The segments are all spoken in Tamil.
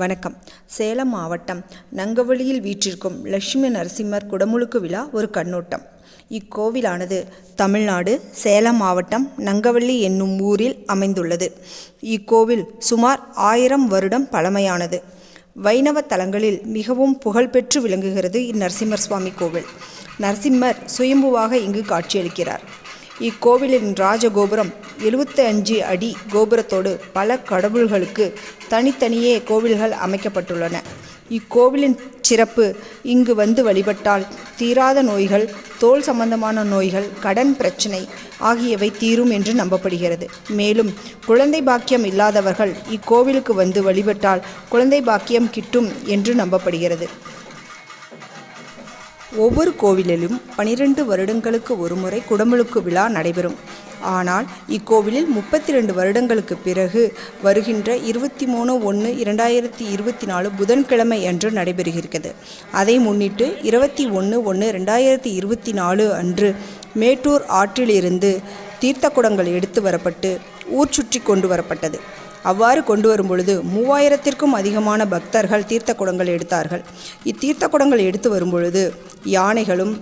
வணக்கம். சேலம் மாவட்டம் நங்கவள்ளியில் வீற்றிருக்கும் லட்சுமி நரசிம்மர் குடமுழுக்கு விழா ஒரு கண்ணோட்டம். இக்கோவிலானது தமிழ்நாடு சேலம் மாவட்டம் நங்கவள்ளி என்னும் ஊரில் அமைந்துள்ளது. இக்கோவில் சுமார் ஆயிரம் வருடம் பழமையானது. வைணவ தலங்களில் மிகவும் புகழ்பெற்று விளங்குகிறது இந்நரசிம்மர் சுவாமி கோவில். நரசிம்மர் சுயம்புவாக இங்கு காட்சியளிக்கிறார். இக்கோவிலின் ராஜகோபுரம் 75 அஞ்சு அடி கோபுரத்தோடு பல கடவுள்களுக்கு தனித்தனியே கோவில்கள் அமைக்கப்பட்டுள்ளன. இக்கோவிலின் சிறப்பு இங்கு வந்து வழிபட்டால் தீராத நோய்கள் தோல் சம்பந்தமான நோய்கள் கடன் பிரச்சனை ஆகியவை தீரும் என்று நம்பப்படுகிறது. மேலும் குழந்தை பாக்கியம் இல்லாதவர்கள் இக்கோவிலுக்கு வந்து வழிபட்டால் குழந்தை பாக்கியம் கிட்டும் என்று நம்பப்படுகிறது. ஒவ்வொரு கோவிலிலும் பனிரெண்டு வருடங்களுக்கு ஒருமுறை குடமுழுக்கு விழா நடைபெறும். ஆனால் இக்கோவிலில் முப்பத்தி ரெண்டு வருடங்களுக்கு பிறகு வருகின்ற இருபத்தி மூணு ஒன்று இரண்டாயிரத்தி இருபத்தி நாலு புதன்கிழமை அன்று நடைபெறுகிறது. அதை முன்னிட்டு இருபத்தி ஒன்று ஒன்று ரெண்டாயிரத்தி இருபத்தி நாலு அன்று மேட்டூர் ஆற்றிலிருந்து தீர்த்த குடங்கள் எடுத்து வரப்பட்டு ஊர் சுற்றி கொண்டு வரப்பட்டது. அவ்வாறு கொண்டு வரும் பொழுது மூவாயிரத்திற்கும் அதிகமான பக்தர்கள் தீர்த்த குடங்கள் எடுத்தார்கள். இத்தீர்த்த குடங்கள் எடுத்து வரும் பொழுது யானைகளும்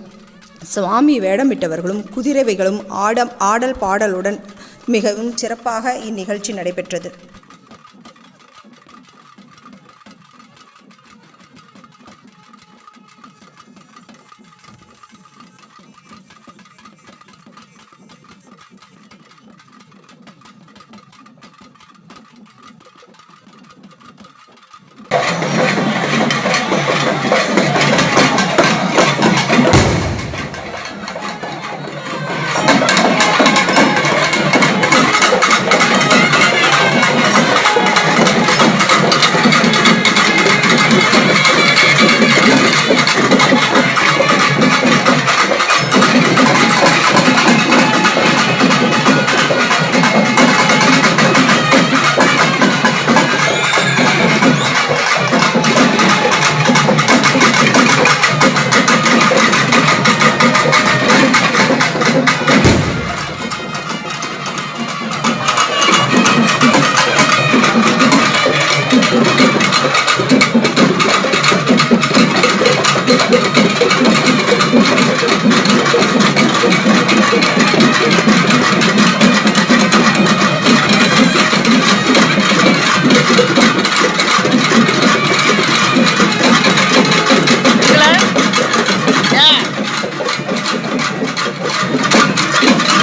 சுவாமி வேடமிட்டவர்களும் குதிரைவைகளும் ஆடம் ஆடல் பாடலுடன் மிகவும் சிறப்பாக இந்நிகழ்ச்சி நடைபெற்றது.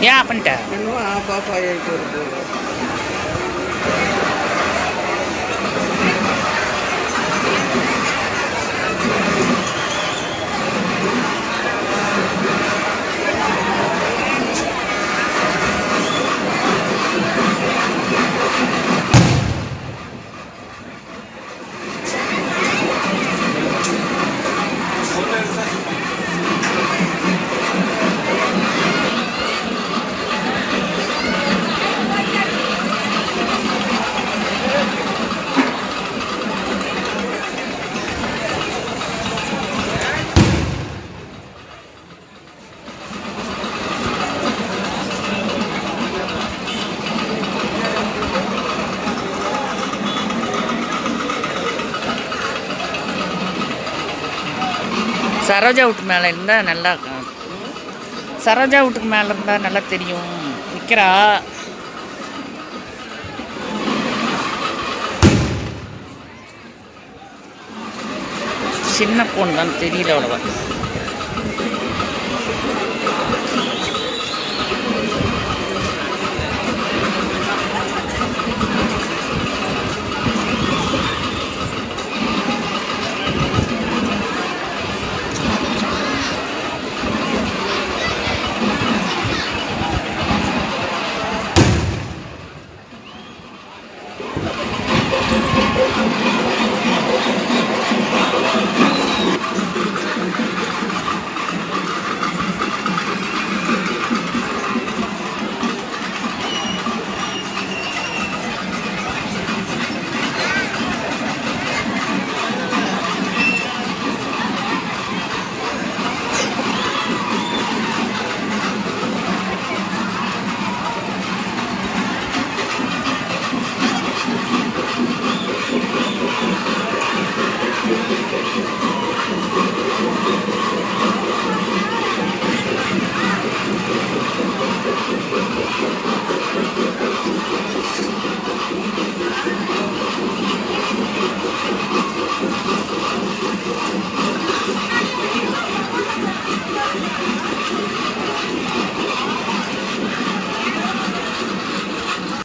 ஏன் ஆஃப் பண்ணிட்ட? என்னவோ ஆஃப் ஆஃப் ஆகிட்டு இருக்கு. சரோஜா வீட்டு மேலே இருந்தால் நல்லா இருக்கும் சரோஜா வீட்டுக்கு மேலே இருந்தால் நல்லா தெரியும். நிற்கிறா சின்ன பொண்ணு தான் தெரியல அவ்வளோவா.